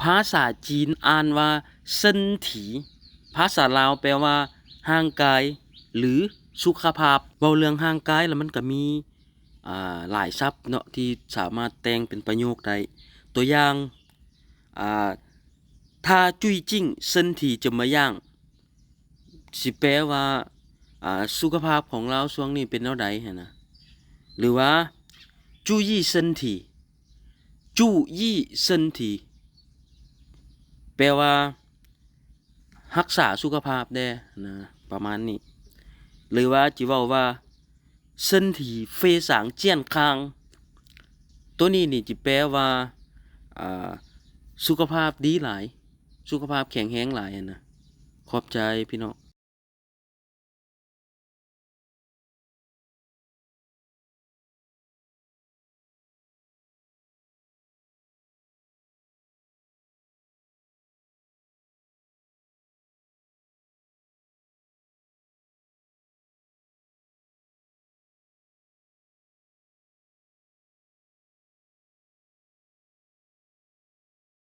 ภาษาจีนอ่านว่าเซินถี ภาษาลาวแปลว่าห่างกาย หรือสุขภาพเว้าเรื่องห่างกายแล้วมันก็มีอ่าหลายศัพท์เนาะที่สามารถแต่งเป็นประโยคได้ ตัวอย่างอ่าถ้าจุ้ยจิ้งเซินถีจะมาย่าง สิแปลว่าอ่าสุขภาพของเราช่วงนี้เป็นแนวใดหันนะหรือว่า注意身体注意身体 แปลว่ารักษาสุขภาพแด้นะประมาณนี้ หรือว่าจิเว้าว่า身体非常健康ตัวนี้นี่จิแปลว่าอ่าสุขภาพดีหลาย สุขภาพแข็งแรงหลายอะนะขอบใจพี่น้อง